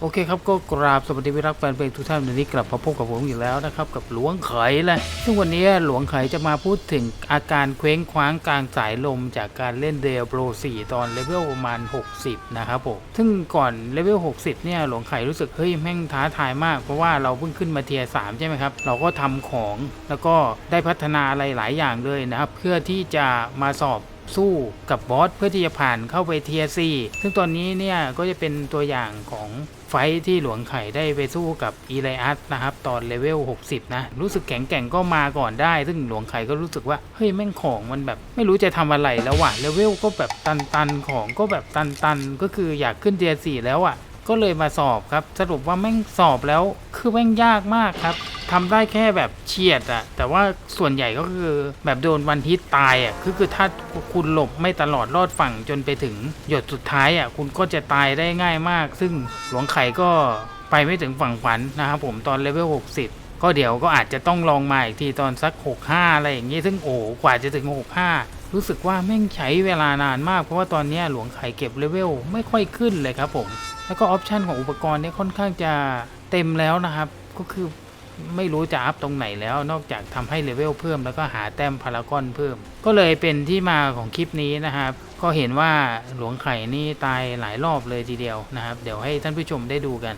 โอเคครับก็กราบสวัสดีวิรักแฟนเพลงทุกท่านวันนี้กลับมาพบกับผมอีกแล้วนะครับกับหลวงไขแหละซึ่งวันนี้หลวงไขจะมาพูดถึงอาการเคว้งคว้างกลางสายลมจากการเล่นเดลโบร4ตอนเลเวลประมาณ 60 นะครับผมซึ่งก่อนเลเวล 60 เนี่ยหลวงไขรู้สึกเฮ้ยแม่งท้าทายมาก เพราะว่าเราเพิ่งขึ้นมาเทียร์3ใช่ไหมครับ เราก็ทำของแล้วก็ได้พัฒนาอะไรหลายอย่างเลยนะครับเพื่อที่จะมาสอบ สู้กับบอสเพื่อที่จะผ่านเข้าไปเทียร์ซีซึ่งตอนนี้เนี่ยก็จะเป็นตัวอย่างของไฟที่หลวงไข่ได้ไปสู้กับอีไลอัสนะครับ ตอนเลเวล 60 นะ รู้สึกแข็งแกร่งก็มาก่อนได้ ซึ่งหลวงไข่ก็รู้สึกว่า เฮ้ย แม่งของมันแบบ ไม่รู้จะทำอะไรแล้วว่ะเลเวลก็แบบตันๆ ของก็แบบตันๆ ก็คืออยากขึ้นเทียร์4แล้วอะ ก็เลยมาสอบครับ สรุปว่าแม่งสอบแล้วคือแม่งยากมากครับทำได้แค่แบบเฉียดอะแต่ว่าส่วนใหญ่ก็คือแบบโดนวันฮิตตายอะคือคือถ้าคุณหลบไม่ตลอดรอดฝั่งจนไปถึง หยดสุดท้ายอะคุณก็จะตายได้ง่ายมาก ซึ่งหลวงไข่ก็ไปไม่ถึงฝั่งฝันนะครับผมตอนเลเวล60ก็เดี๋ยวก็อาจจะต้องลองมาอีกทีตอนสัก 65 อะไรอย่างงี้ ซึ่งโอ้กว่าจะถึง 65 รู้สึกว่าแม่งใช้เวลานานมากเพราะว่าตอนนี้หลวงไข่เก็บเลเวลไม่ค่อยขึ้นเลยครับผม แล้วก็ออปชันของอุปกรณ์เนี่ยค่อนข้างจะเต็มแล้วนะครับ ก็คือไม่รู้จะอัพตรงไหนแล้ว นอกจากทำให้เลเวลเพิ่มแล้วก็หาแต้มพารากอนเพิ่ม ก็เลยเป็นที่มาของคลิปนี้นะครับ ก็เห็นว่าหลวงไข่นี่ตายหลายรอบเลยทีเดียวนะครับ เดี๋ยวให้ท่านผู้ชมได้ดูกัน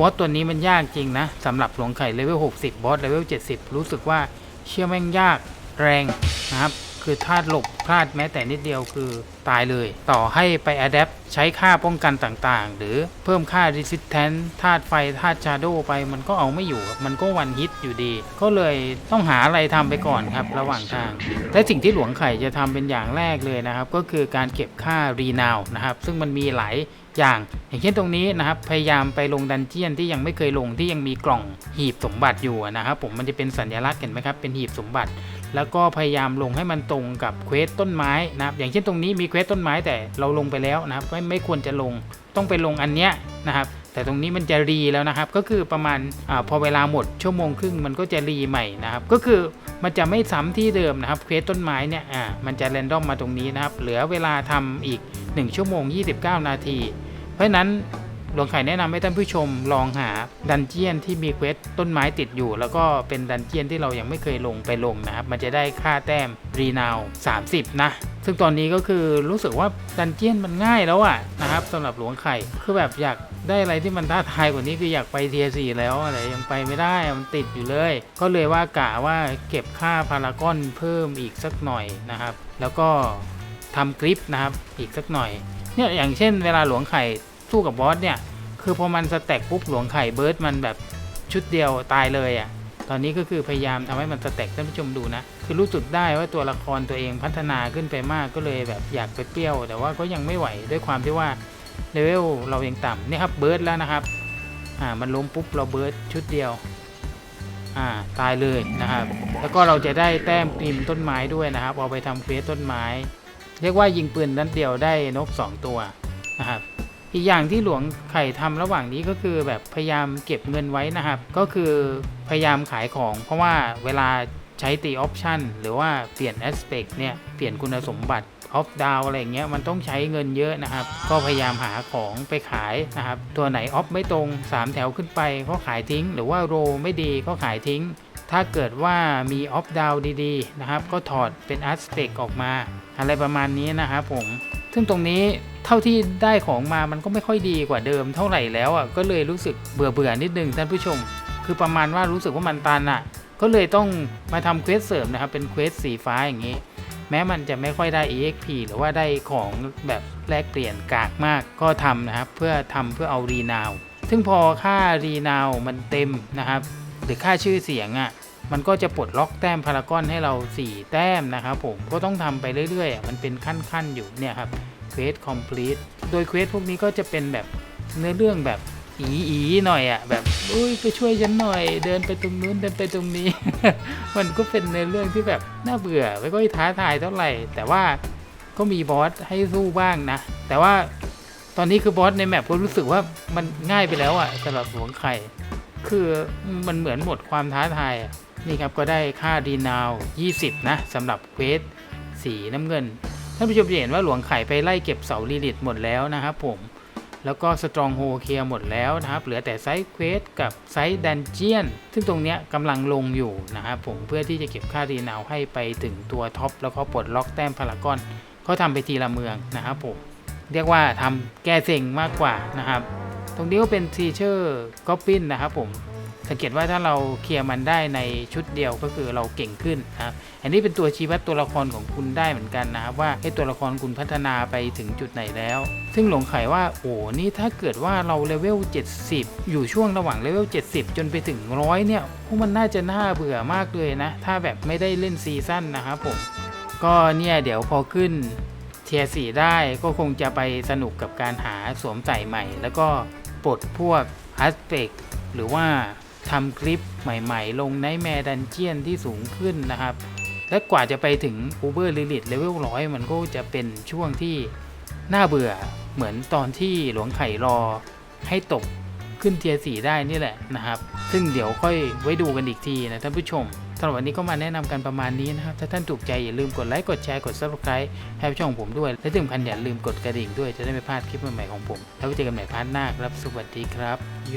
บอสตัวนี้มันยากจริงนะสำหรับหลวงไข่เลเวล60 บอสเลเวล70 รู้สึกว่าเชื่อแม่งยากแรงนะครับ คือธาตุหลบ ลาดแม้แต่นิดเดียวคือตายเลย ต่อให้ไปอัดแอปใช้ค่าป้องกันต่างๆ หรือเพิ่มค่า resistance ธาตุไฟธาตุชาโดไปมันก็เอาไม่อยู่ มันก็วันฮิตอยู่ดี ก็เลยต้องหาอะไรทำไปก่อนครับ ระหว่างทาง และสิ่งที่หลวงไข่จะทำเป็นอย่างแรกเลยนะครับ ก็คือการเก็บค่ารีนาวนะครับ ซึ่งมันมีหลายอย่างอย่างเช่นตรงนี้นะครับพยายามไปลงดันเจียนที่ยังไม่เคยลงที่ยังมีกล่องหีบสมบัติอยู่นะครับผมมันจะเป็นสัญลักษณ์เห็นไหมครับเป็นหีบสมบัติ แล้วก็พยายามลงให้มันตรงกับเควสต้นไม้นะครับอย่างเช่นตรงนี้มีเควสต้นไม้แต่เราลงไปแล้วนะครับไม่ไม่ควรจะลงต้องไปลงอันเนี้ยนะครับแต่ตรงนี้มันจะรีแล้วนะครับ ก็คือประมาณอาพอเวลาหมดชั่วโมงครึ่งมันก็จะรีใหม่นะครับ ก็คือมันจะไม่ซ้ำที่เดิมนะครับเควสต้นไม้เนี่ยอ่ามันจะแรนดอมมาตรงนี้นะครับ เหลือเวลาทำอีก 1 ชั่วโมง 29 นาที เพราะฉะนั้น หลวงไข่แนะนำให้ท่านผู้ชมลองหาดันเจียนที่มีเควสต้นไม้ติดอยู่ แล้วก็เป็นดันเจียนที่เรายังไม่เคยลงไปลงนะครับ มันจะได้ค่าแต้มรีนาว30 นะ ซึ่งตอนนี้ก็คือรู้สึกว่าดันเจียนมันง่ายแล้วอะนะครับสำหรับหลวงไข่คือแบบอยากได้อะไรที่มันท้าทายกว่านี้คืออยากไปเทียสี่แล้วอะไรยังไปไม่ได้มันติดอยู่เลย ก็เลยว่ากะว่าเก็บค่าพารากอนเพิ่มอีกสักหน่อยนะครับ แล้วก็ทำคลิปนะครับอีกสักหน่อยเนี่ยอย่างเช่นเวลาหลวงไข่ สู้กับบอสเนี่ย คือพอมันสแต็กปุ๊บหลวงไข่เบิร์ดมันแบบชุดเดียวตายเลยอะ่ะ ตอนนี้ก็คือพยายามทำให้มันสแต็กท่านผู้ชมดูนะ คือรู้สึกได้ว่าตัวละครตัวเองพัฒนาขึ้นไปมากก็เลยแบบอยากไปเปรี้ยว แต่ว่าก็ยังไม่ไหวด้วยความที่ว่าเลเวลเรายังต่ำนี่ครับเบิร์ดแล้วนะครับ อ่ามันล้มปุ๊บเราเบิร์ดชุดเดียวอ่าตายเลยนะครับ แล้วก็เราจะได้แต้มพิมต้นไม้ด้วยนะครับ เอาไปทำเควสต้นไม้ เรียกว่ายิงปืนนัดเดียวได้นก 2 ตัวนะครับ อีกอย่างที่หลวงไข่ทำระหว่างนี้ก็คือแบบพยายามเก็บเงินไว้นะครับ ก็คือพยายามขายของ เพราะว่าเวลาใช้ตีออปชันหรือว่าเปลี่ยน aspect เนี่ยเปลี่ยนคุณสมบัติออฟดาวอะไรเงี้ยมันต้องใช้เงินเยอะนะครับ ก็พยายามหาของไปขายนะครับ ตัวไหนออฟไม่ตรง 3 แถวขึ้นไปก็ขายทิ้ง หรือว่าโรไม่ดีก็ขายทิ้ง ถ้าเกิดว่ามีออฟดาวดีๆนะครับ ก็ถอดเป็น aspect ออกมา อะไรประมาณนี้นะครับผม ซึ่งตรงนี้เท่าที่ได้ของมามันก็ไม่ค่อยดีกว่าเดิมเท่าไหร่แล้วอะก็เลยรู้สึกเบื่อเบื่อๆนิดนึงท่านผู้ชม คือประมาณว่ารู้สึกว่ามันตันอะ ก็เลยต้องมาทำเควสเสริมนะครับ เป็นเควสสีฟ้าอย่างนี้ แม้มันจะไม่ค่อยได้ EXP หรือว่าได้ของแบบแลกเปลี่ยนกากมากก็ทำนะครับ เพื่อทำเพื่อเอารีนาว ซึ่งพอค่ารีนาวมันเต็มนะครับ หรือค่าชื่อเสียงอะ มันก็จะปลดล็อกแต้มพารากอนให้เรา 4 แต้มนะครับผมก็ต้องทำไปเรื่อยๆมันเป็นขั้นๆอยู่เนี่ยครับเควสคอมพลีทโดยเควสพวกนี้ก็จะเป็นแบบเนื้อเรื่องแบบอีอีหน่อยอะ่ะแบบอุ้ยไปช่วยฉันหน่อย เดินไปตรงนู้นเดินไปตรงนี้ มันก็เป็นในเรื่องที่แบบน่าเบื่อไม่ค่อยท้าทายเท่าไหร่ แต่ว่าก็มีบอสให้สู้บ้างนะ แต่ว่าตอนนี้คือบอสในแมปก็รู้สึกว่ามันง่ายไปแล้วอะ่ะสำหรับหลวงไข่คือมันเหมือนหมดความท้าทายอะ นี่ครับก็ได้ค่าดีนาว 20 นะสำหรับเควสสีน้ำเงิน ท่านผู้ชมจะเห็นว่าหลวงไข่ไปไล่เก็บเสาลีลิตหมดแล้วนะครับผม แล้วก็สตรองโฮเคลียหมดแล้วนะครับ เหลือแต่ไซส์เควสกับไซส์ดันเจียน ซึ่งตรงเนี้ยกำลังลงอยู่นะครับผมเพื่อที่จะเก็บค่าดีนาวให้ไปถึงตัวท็อปแล้วก็ปลดล็อกแต้มพารากอนเขาทำไปทีละเมืองนะครับผม เรียกว่าทำแก้เซ็งมากกว่านะครับ ตรงนี้ก็เป็นทีเชอร์ก๊อปปินนะครับผม สังเกตว่าถ้าเราเคลียร์มันได้ในชุดเดียวก็คือเราเก่งขึ้นนะครับอันนี้เป็นตัวชี้วัดตัวละครของคุณได้เหมือนกันนะครับว่าให้ตัวละครคุณพัฒนาไปถึงจุดไหนแล้ว ซึ่งหลงไขว่าโอ้นี่ถ้าเกิดว่าเราเลเวล 70 อยู่ช่วงระหว่างเลเวล 70 จนไปถึงร้อยเนี่ยพวกมันน่าจะน่าเบื่อมากเลยนะ ถ้าแบบไม่ได้เล่นซีซั่นนะครับผมก็เนี่ยเดี๋ยวพอขึ้นเทียสีได้ก็คงจะไปสนุกกับการหาสวมใส่ใหม่ แล้วก็ปลดพวกอาสเปกหรือว่า ทำคลิปใหม่ๆ ลงในแมดันเจียนที่สูงขึ้นนะครับ และกว่าจะไปถึง Uber l i l i t เลเวลร้อยมันก็จะเป็นช่วงที่น่าเบื่อเหมือนตอนที่หลวงไข่รอให้ตกขึ้นเทียสีได้นี่แหละนะครับ ซึ่งเดี๋ยวค่อยไว้ดูกันอีกทีนะท่านผู้ชมสำหรับวันนี้ก็มาแนะนำกันประมาณนี้นะครับ ถ้าท่านถูกใจอย่าลืมกดไลค์ กดแชร์ กด subscribe ให้ช่องผมด้วย และที่สำคัญอย่าลืมกดกระดิ่งด้วยจะได้ไม่พลาดคลิปใหม่ๆของผม แล้วไว้เจอกันใหม่พาร์ทหน้าครับ สวัสดีครับ โย